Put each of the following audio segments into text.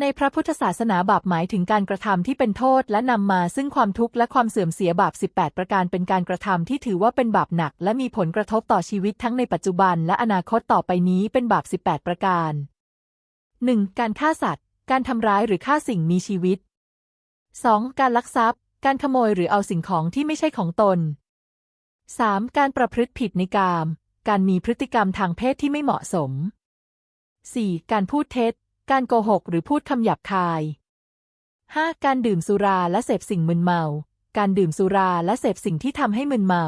ในพระพุทธศาสนาบาปหมายถึงการกระทำที่เป็นโทษและนำมาซึ่งความทุกข์และความเสื่อมเสียบาป 18 ประการเป็นการกระทำที่ถือว่าเป็นบาปหนัก และมีผลกระทบต่อชีวิตทั้งในปัจจุบันและอนาคตต่อไปนี้เป็นบาป 18 ประการ 1. การฆ่าสัตว์ การทำร้ายหรือฆ่าสิ่งมีชีวิต 2. การลักทรัพย์ การขโมยหรือเอาสิ่งของที่ไม่ใช่ของตน 3. การประพฤติผิดในกาม การมีพฤติกรรมทางเพศที่ไม่เหมาะสม 4. การพูดเท็จ การโกหกหรือพูดคำหยาบคาย 5. การดื่มสุราและเสพสิ่งมึนเมา การดื่มสุราและเสพสิ่งที่ทำให้มึนเมา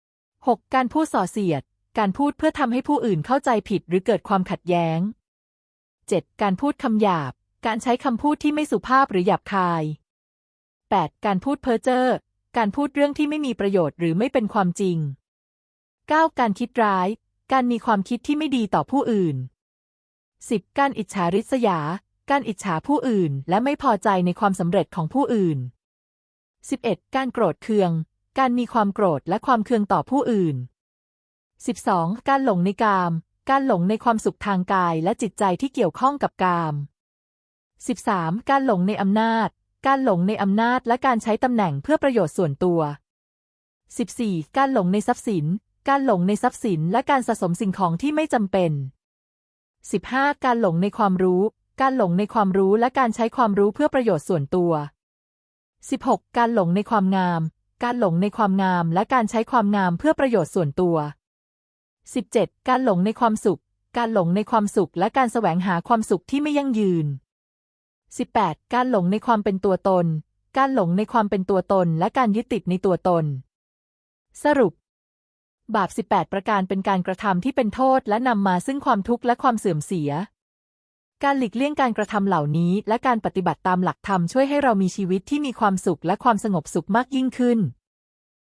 6. การพูดส่อเสียด การพูดเพื่อทำให้ผู้อื่นเข้าใจผิดหรือเกิดความขัดแย้ง 7. การพูดคำหยาบ การใช้คำพูดที่ไม่สุภาพหรือหยาบคาย 8. การพูดเพ้อเจ้อ การพูดเรื่องที่ไม่มีประโยชน์หรือไม่เป็นความจริง 9. การคิดร้าย การมีความคิดที่ไม่ดีต่อผู้อื่น 10. การอิจฉาริษยา การอิจฉาผู้อื่น และไม่พอใจในความสำเร็จของผู้อื่น 11. การโกรธเคือง การมีความโกรธและความเคืองต่อผู้อื่น 12. การหลงในกาม การหลงในความสุขทางกายและจิตใจที่เกี่ยวข้องกับกาม 13. การหลงในอำนาจ การหลงในอำนาจและการใช้ตำแหน่งเพื่อประโยชน์ส่วนตัว 14. การหลงในทรัพย์สิน การหลงในทรัพย์สินและการสะสมสิ่งของที่ไม่จำเป็น 15. การหลงในความรู้ การหลงในความรู้และการใช้ความรู้เพื่อประโยชน์ส่วนตัว 16. การหลงในความงาม การหลงในความงามและการใช้ความงามเพื่อประโยชน์ส่วนตัว 17. การหลงในความสุข การหลงในความสุขและการแสวงหาความสุขที่ไม่ยั่งยืน 18. การหลงในความเป็นตัวตน การหลงในความเป็นตัวตนและการยึดติดในตัวตน สรุป บาป 18 ประการเป็นการกระทำที่เป็นโทษและนำมาซึ่งความทุกข์และความเสื่อมเสีย การหลีกเลี่ยงการกระทำเหล่านี้ และการปฏิบัติตามหลักธรรมช่วยให้เรามีชีวิตที่มีความสุขและความสงบสุขมากยิ่งขึ้น